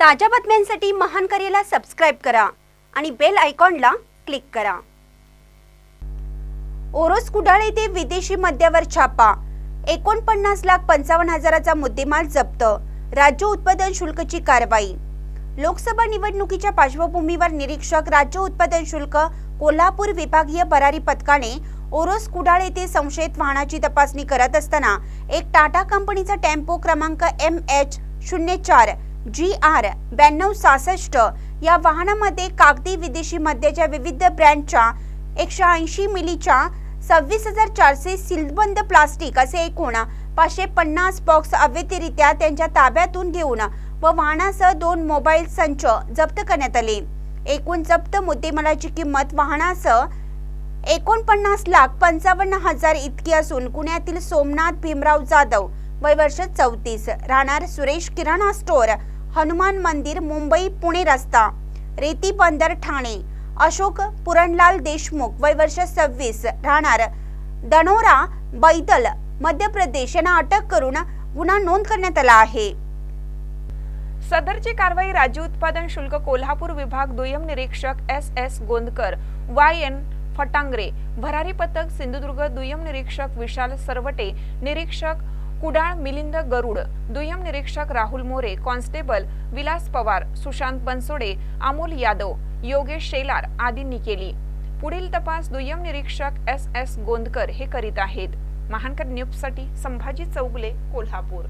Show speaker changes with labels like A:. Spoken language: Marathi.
A: ताज्या बातम्यांसाठी महान करेला सबस्क्राईब करा आणि बेल आयकॉनला क्लिक करा. ओरोस कुडाळ येथे विदेशी मद्यावर छापा. एकोणपन्नास लाख पंचावन्न हजाराचा मुद्देमाल जप्त. राज्य उत्पादन शुल्कची कारवाई. लोकसभा निवडणुकीच्या पार्श्वभूमीवर निरीक्षक राज्य उत्पादन शुल्क कोल्हापूर विभागीय भरारी पथकाने ओरोस कुडाळ येथे संशयित वाहनाची तपासणी करत असताना एक टाटा कंपनीचा टेम्पो क्रमांक एम एच शून्य चार जी आर ब्याण्णव सहासष्ट या वाहनामध्ये कागदी विदेशी मद्याच्या विविध ब्रँडच्या एकशे ऐंशी मिलीच्या सव्वीस हजार चारशे सीलबंद प्लास्टिक असे एकूण पाचशे पन्नास बॉक्स अवैधरित्या त्यांच्या ताब्यातून घेऊन व वाहनासह दोन मोबाईल संच जप्त करण्यात आले. एकूण जप्त मुद्देमालाची किंमत वाहनासह एकोणपन्नास लाख पंचावन्न हजार इतकी असून पुण्यातील सोमनाथ भीमराव जाधव वय वर्ष चौतीस. राहणार सुरेश किराणा स्टोअर हनुमान मंदिर मुंबई पुणे रस्ता रेती बंदर ठाणे अशोक पुरणलाल देशमुख वय वर्ष सव्वीस राहणार दनोरा बैदल मध्य प्रदेश यांना अटक करून गुन्हा नोंद करण्यात आला आहे.
B: सदरची कारवाई राज्य उत्पादन शुल्क कोल्हापूर विभाग दुय्यम निरीक्षक S S Gondkar Y N Phatangare भरारी पथक सिंधुदुर्ग दुय्यम निरीक्षक विशाल सरवटे निरीक्षक कुडाळ मिलिंद गरुड दुय्यम निरीक्षक राहुल मोरे कॉन्स्टेबल विलास पवार सुशांत बनसोडे अमोल यादव योगेश शेलार आदींनी केली. पुढील तपास दुय्यम निरीक्षक एस एस गोंदकर हे करीत आहेत. महानकर न्यूजसाठी संभाजी चौगले कोल्हापूर.